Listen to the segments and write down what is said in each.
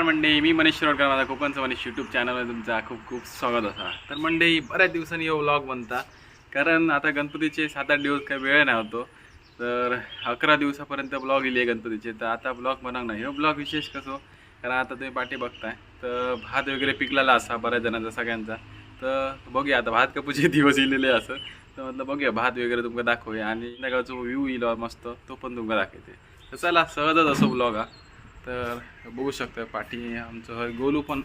मंडळी मी मनीष शिरोडकर माझा कोकणचं मनीष यूट्यूब चॅनलवर तुमचा खूप खूप स्वागत असा. तर मंडळी बऱ्याच दिवसांनी येऊ व्लॉग बनता. कारण आता गणपतीचे सात आठ दिवस काही वेळ नाही होतो. तर अकरा दिवसापर्यंत ब्लॉग येईल गणपतीचे. तर आता ब्लॉग बनवणार नाही. हो ब्लॉग विशेष कसो कारण आता तुम्ही पाठी बघताय. तर भात वगैरे पिकलेला असा बऱ्याच जणांचा सगळ्यांचा. तर बघूया आता भात कपूचे दिवस येलेले असं. तर म्हटलं बघूया भात वगैरे तुमका दाखवूया. आणि संध्याकाळचा व्ह्यू येईल मस्त तो पण तुमका दाखवते. तर चला सहजच असो ब्लॉग हा. तर बघू शकता पाठी आमचं. गोलू पण.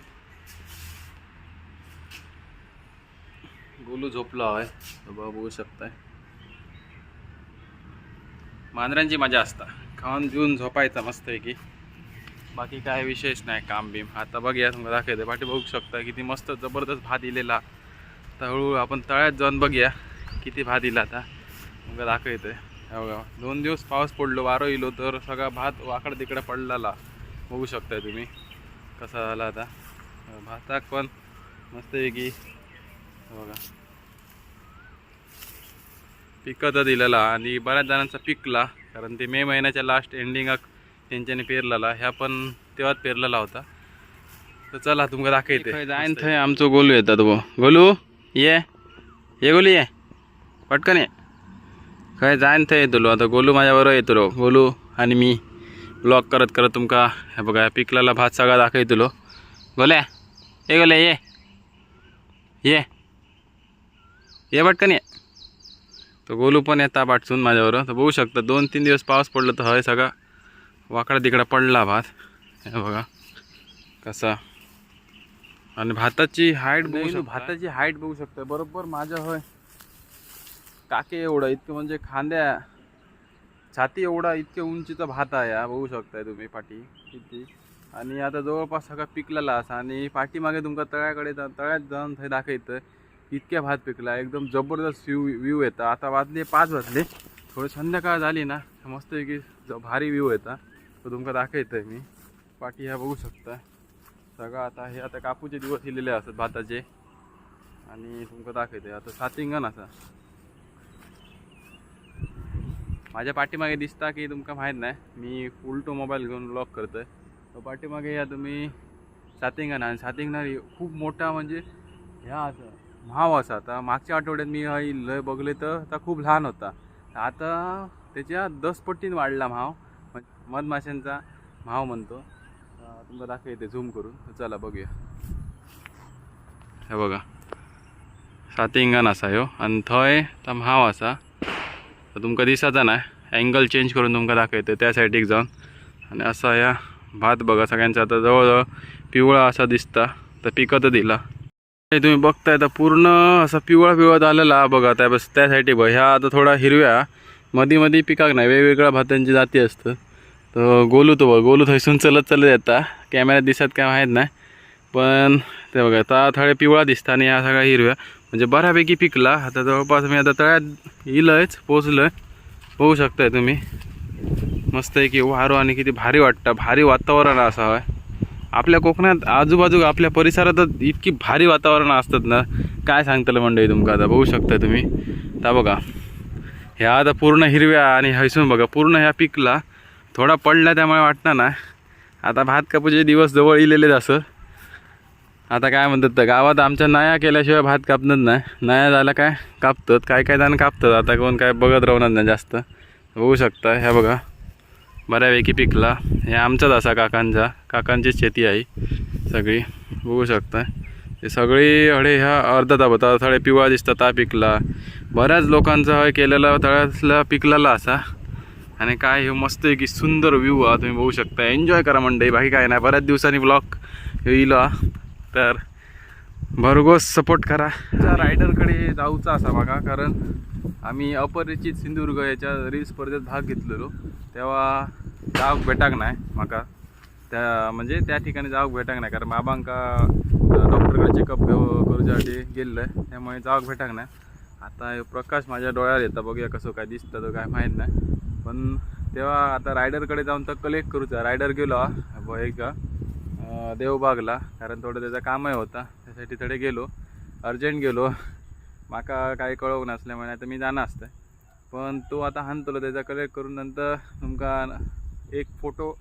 गोलू झोपला आहे बघा बघू शकताय. मांजरांची मजा असता. खाऊन पिऊन झोपायचा मस्त आहे की बाकी काय विशेष नाही काम बिम. आता बघूया तुम्हाला दाखवते. पाठी बघू शकता किती मस्त जबरदस्त भात दिलेला. तर हळूहळू आपण तळ्यात जाऊन बघूया किती भात दिला आता. मग दाखवते. दोन दिवस पाऊस पडलो वारो इलो तर सगळा भात वाकड तिकडे पडलेला. बघू शकताय तुम्ही कसा झाला आता. भाताक पण मस्त आहे की बघा पिकत दिलेला आणि बऱ्याच जणांचा पिकला कारण ते मे महिन्याच्या लास्ट एंडिंगाक त्यांच्याने पेरलेला ह्या पण तेव्हाच पेरलेला होता. तर चला तुमका दाखवते. जाईन थंय आमचो गोलू येतात गो गोलू ये. ये गोलू ये. पटकन ये. खंय जायन थंय येतलो आता गोलू माझ्या बरोबर येतलो गोलू आणि मी. ब्लॉग करत करत तुमका हे बघा पिकलेला भात सगळा दाखवतलो गोल्या ये गोल्या ये. ये. ये पटकन ये. तर गोलू पण येता पाठसून माझ्याबरोबर तर बघू शकता दोन तीन दिवस पाऊस पडला तर हय सगळा वाकडा तिकडा पडला भात. हे बघा कसा. आणि भाताची हाईट बघू शकता. भाताची हाईट बघू शकता. बरोबर माझ्या होय. टाके एवढं इतकं म्हणजे खांद्या छाती एवढा इतक्या उंचीचा भात आहे हा बघू शकताय तुम्ही पाठी किती. आणि आता जवळपास सगळा पिकलेला असा आणि पाठीमागे तुमका तळ्याकडे जा तळ्यात जाऊन थंय दाखवतं इतक्या भात पिकला एकदम जबरदस्त व्यू व्ह्यू येतं. आता वाजले पाच वाजले. थोडं संध्याकाळ झाली ना मस्त की भारी व्ह्यू येता. तो तुमका दाखवतंय मी. पाठी ह्या बघू शकता. सगळं आता हे आता कापूचे दिवस दिलेले असतात भाताचे. आणि तुमका दाखवते आता सातिंगण असा. माझ्या पाठीमागे दिसता की तुमका माहीत नाही. मी उलटो मोबाईल घेऊन ब्लॉग करतोय. तो पाठीमागे या तुम्ही सातिंगण आणि सातिंगण खूप मोठा म्हणजे ह्या असं म्हाव असा. आता मागच्या आठवड्यात मी लय बघले तर आता खूप लहान होता. आता त्याच्या दस पट्टीन वाढला म्हाव. मधमाशांचा म्हाव म्हणतो. अं, तुमका दाखवते झूम करून. तर चला बघूया. हे बघा. सातिंगण असा ह्यो. आणि थंय ता म्हाव असा. तर तुमका दिसाचा नाही अँगल चेंज करून तुमका दाखवते त्या साईडीक जाऊन आणि असा या भात बघा सगळ्यांचा आता जवळजवळ पिवळा असा दिसता तर पिकत दिला. तुम्ही बघताय तर पूर्ण असा पिवळा पिवळा झालेला बघा त्या बस त्या साईडी बघ. ह्या आता थोडा हिरव्या मध्ये मध्ये पिकाक नाही वेगवेगळ्या भातांची जाती असतं तर गोलू तो बघ गोलू थैसून चलत चलत येता. कॅमेऱ्यात दिसत काय माहीत नाही. पण ते बघा आता थोडे पिवळा दिसता आणि ह्या सगळ्या हिरव्या. म्हणजे बऱ्यापैकी पिकला. आता जवळपास मी आता तळ्यात येईलच पोचलोय बघू शकताय तुम्ही. मस्त आहे की वारो आणि किती भारी वाटतं. भारी वातावरण असावं आहे आपल्या कोकणात आजूबाजू आपल्या परिसरात इतकी भारी वातावरण असतात ना. काय सांगताल मंडळी तुमका आता? बघू शकता तुम्ही. आता बघा. ह्या आता पूर्ण हिरव्या आणि हैसून बघा. पूर्ण ह्या पिकला. थोडा पडला त्यामुळे वाटणार ना. आता भात कापूचे दिवस जवळ इलेलेच असं. आता काय म्हणतात तर गावात आमच्या नया केल्याशिवाय भात कापणार नाही. नया झाला काय? कापतात. काय काय जण कापतात. आता कोण काय बघत राहणार नाही जास्त. बघू शकता. ह्या बघा. बऱ्यापैकी पिकला. हे आमचाच असा काकांचा. काकांचीच शेती आहे सगळी. बघू शकता. हे सगळी हळे ह्या अर्धा तापता. थोडे पिवळा दिसतात. ता पिकला. बऱ्याच लोकांचा हय केलेला तळ्यातला पिकलेला असा. आणि काय हे मस्त आहे की सुंदर व्ह्यू हा. तुम्ही बघू शकता. एन्जॉय करा मंडळी. बाकी काय नाही. बऱ्याच दिवसांनी ब्लॉग येईल तर भरघोस सपोर्ट करा. त्या रायडरकडे जाऊचा असा बघा कारण आम्ही अपरिचित सिंधुदुर्ग याच्या रील स्पर्धेत भाग घेतलेलो. तेव्हा जावक भेटाक नाही म्हाका त्या म्हणजे त्या ठिकाणी जावक भेटाक नाही कारण बाबांका डॉक्टरकडे चेकअप करूच्यासाठी गेलेलं आहे त्यामुळे जावक भेटाक नाही आता प्रकाश माझ्या डोळ्यावर येतं बघूया कसं काय दिसतं तो काय माहीत नाही. पण तेव्हा आता रायडरकडे जाऊन तर कलेक्ट करूचा. रायडर गेलो हा, एक देवबागला कारण थोडं त्याचा कामही होता त्यासाठी थोडे गेलो अर्जंट गेलो. माका काही कळवून नसल्यामुळे आता मी जाणं असतं पण तो आता हाणतलो त्याचा कलेक्ट करून नंतर तुमका एक फोटो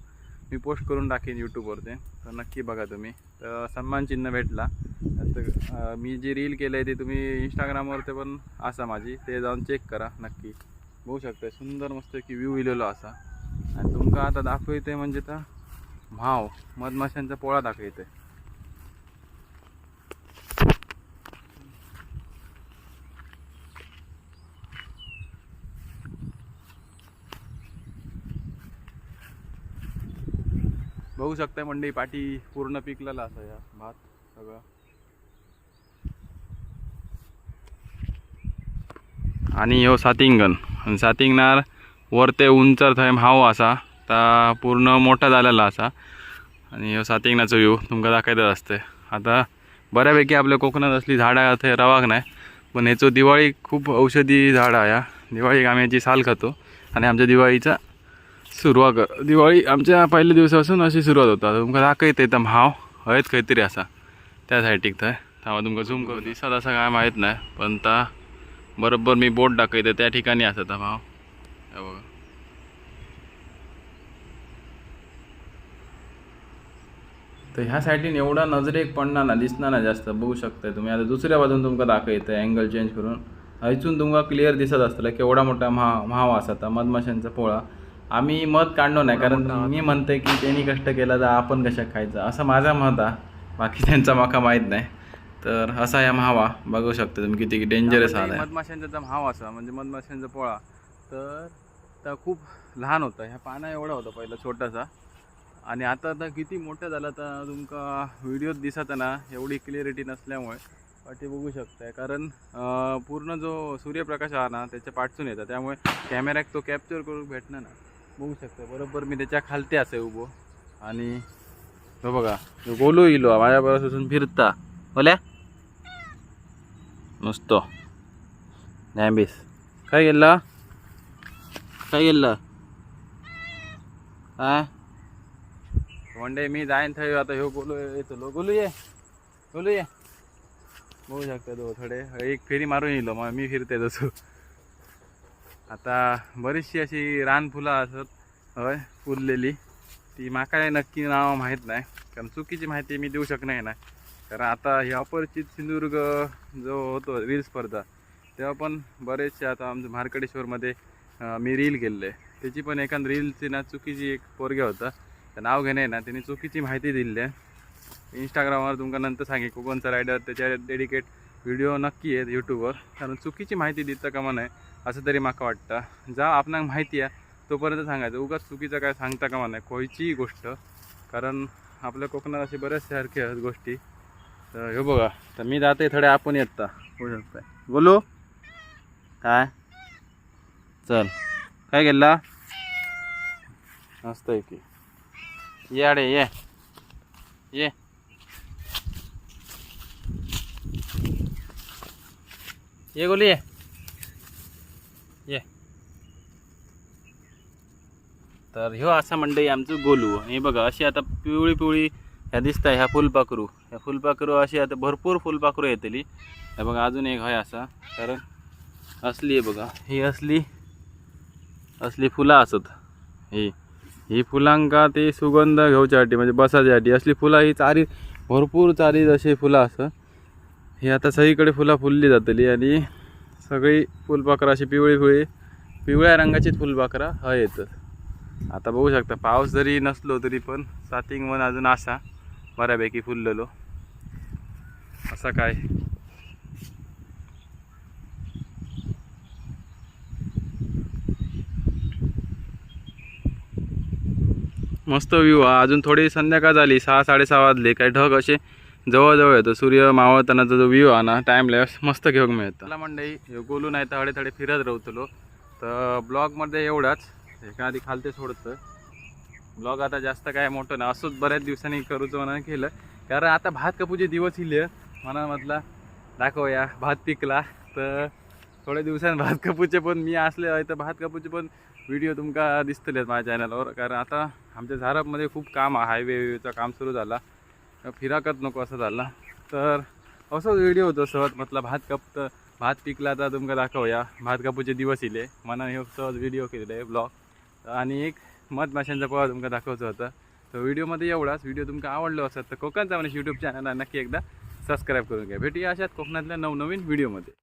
मी पोस्ट करून टाकेन यूट्यूबवरती तर नक्की बघा तुम्ही. तर सन्मान चिन्ह भेटला. तर मी जी रील केलं आहे ती तुम्ही इंस्टाग्रामवरती पण असा माझी. ते जाऊन चेक करा नक्की. बघू शकता सुंदर मस्त की व्ह्यू इलेलो असा. आणि तुमका आता दाखवते म्हणजे तर म्हाव मधमाशांचा पोळा दाखवते बघू शकता मंडई पाठी पूर्ण पिकलेला असा या भात सगळं. आणि ह्यो सातिंगन. सातिंगणार वर ते उंचर थंय म्हाव असा. आता पूर्ण मोठा झालेला असा. आणि ह्यो सातिंगनाचो व्ह्यू तुमका दाखयतच असते आता बऱ्यापैकी आपल्या कोकणात असली झाडं थंय रवाक नाही पण ह्याचो दिवाळी खूप औषधी झाड आहे. हा. दिवाळीक आम्ही याची साल खातो आणि आमच्या दिवाळीचा सुरुवात दिवाळी आमच्या पहिल्या दिवसापासून अशी सुरुवात होता. तुमका दाखयत येतं हयच हयत तरी असा. त्या सायटीक थंय तेव्हा तुमका झूम करू दिसत असा काय माहीत नाही पण ता बरोबर मी बोट दाखयता त्या ठिकाणी असं ता भाव बघा. तर ह्या सायटीन एवढा नजरेक पडणार ना दिसणार ना जास्त. बघू शकता तुम्ही. आता दुसऱ्या बाजून तुमका दाखयतं अँगल चेंज करून. हयचून तुमका क्लिअर दिसत असतलं केवढा मोठा महा म्हाव असा ता मधमाशांचा पोळा. आम्ही मत काढलो नाही कारण मी म्हणते की त्यांनी कष्ट केला तर आपण कशा खायचं? असं माझा मत आहे. बाकी त्यांचा माका माहीत नाही. तर असा या महावा बघू शकता तुम्ही किती डेंजरस आहे. मधमाशांचा महाव असा म्हणजे मधमाशांचा पोळा तर खूप लहान होता. ह्या पाना एवढा होता पहिला छोटासा. आणि आता आता किती मोठं झालं तर तुमका व्हिडिओत दिसत ना एवढी क्लिअरिटी नसल्यामुळे. पाठी बघू शकताय. कारण पूर्ण जो सूर्यप्रकाश आहे ना त्याच्या पाठसून येतात त्यामुळे कॅमेऱ्याक तो कॅप्चर करून भेटणार ना. बघू शकता बरोबर मी त्याच्या खालते असे उभो. आणि हो बघा ह्यो गोलू इलो माझ्याबरोबर फिरता. बोल्या? नुसतो. नॅम्बिस काय गेला काय गेला काय? वन डे मी जाईन थंय आता ह्यो बोलू येतो बोलू ये बोलू ये. बघू शकता तो थोडे. एक फेरी मारून येलो मग मी फिरते तसं. आता बरीचशी अशी रानफुलं असत होय फुललेली. ती माका नक्की नाव माहीत नाही कारण चुकीची माहिती मी देऊ शकणार नाही. कारण आता हे अपरिचित सिंधुदुर्ग जो होतो रील स्पर्धा तेव्हा पण बरेचसे आता आमच्या मार्कडेश्वरमध्ये मी रील गेलेले. आहे त्याची पण एखाद रीलची ना चुकीची एक पोरग्या होता. तर नाव घेणे ना त्यांनी चुकीची माहिती दिली आहे. इंस्टाग्रामवर तुमका नंतर सांगे कोकणचा रायडर त्याच्या डेडिकेट व्हिडिओ नक्की आहेत यूट्यूबवर कारण चुकीची माहिती देतं कामा नाही असं तरी माका वाटतं. जा आपणाक माहिती आहे तोपर्यंत सांगायचं उगाच चुकीचं काय सांगता कामा नाही खयचीही गोष्ट. कारण आपल्या कोकणात असे बऱ्याच सारखे आहेत गोष्टी. तर हे बघा तर मी जाते थोडे आपण येता होऊ शकताय. बोलू? काय? चल. काय गेला मस्त आहे की. ये अडे ये. ये. ये गोली ये. ये. तर ह्यो असा मंडई आमचं गोलू. हे बघा अशी आता पिवळी पिवळी ह्या दिसताय ह्या फुलपाखरू. ह्या फुलपाखरू अशी आता भरपूर फुलपाखरू येतली. हे बघा अजून एक आहे असा. कारण असली आहे बघा. ही असली असली फुलं असत. ही. ही फुलांका ते सुगंध घेवच्यासाठी म्हणजे बसाच्यासाठी. असली फुलं ही चारी भरपूर चारी अशी फुलं असं. ही आता सगळीकडे फुलं फुलली जातली आणि सगळी फुलपाखरं अशी पिवळी पिवळी पिवळ्या रंगाचीच फुलपाखरं ह येतात. आता बघू शकता पाऊस जरी नसलो तरी पण सातिंग मन अजून असा बऱ्यापैकी फुललेलो. असा काय? मस्त व्ह्यू हा अजून थोडी संध्याकाळ झाली सहा साडेसहा वाजले. काही ढग असे जवळजवळ येतो. सूर्य मावळतानाचा जो व्ह्यू आहे ना टाईम लॅप्स मस्त घेऊन मिळतं. मला मंडई गोलू नाही तर हडे थडे फिरत राहतलो तर ब्लॉगमध्ये एवढाच. एखादी आधी खालते सोडतं ब्लॉग आता जास्त काय मोठं ना असंच बऱ्याच दिवसांनी करूचं म्हणून केलं. कारण आता भात कापूचे दिवस हिले म्हणा म्हटलं दाखवूया. भात पिकला. तर थोड्या दिवसांनी भात कापूचे पण मी असले तर भात कापूचे पण व्हिडिओ तुमका दिसतलेत माझ्या चॅनलवर कारण आता आमच्या झारपमध्ये खूप काम आहे हायवेचं काम सुरू झाला. फिराकत नको असं झालं. तर असंच व्हिडिओ होतो सहज म्हटलं भात कापतं भात पिकला तर तुमका दाखवूया. भात कापूचे दिवस इले. मनाने हे सहज व्हिडिओ केलेले ब्लॉग आणि एक मधमाशांचा पोळा तुमका दाखवचं होतं. तर व्हिडिओमध्ये एवढाच. व्हिडिओ तुमका आवडलो असत तर कोकणचा म्हणजे यूट्यूब चॅनलला नक्की एकदा सबस्क्राईब करून घ्या. भेटूया अशाच कोकणातल्या नवनवीन व्हिडिओमध्ये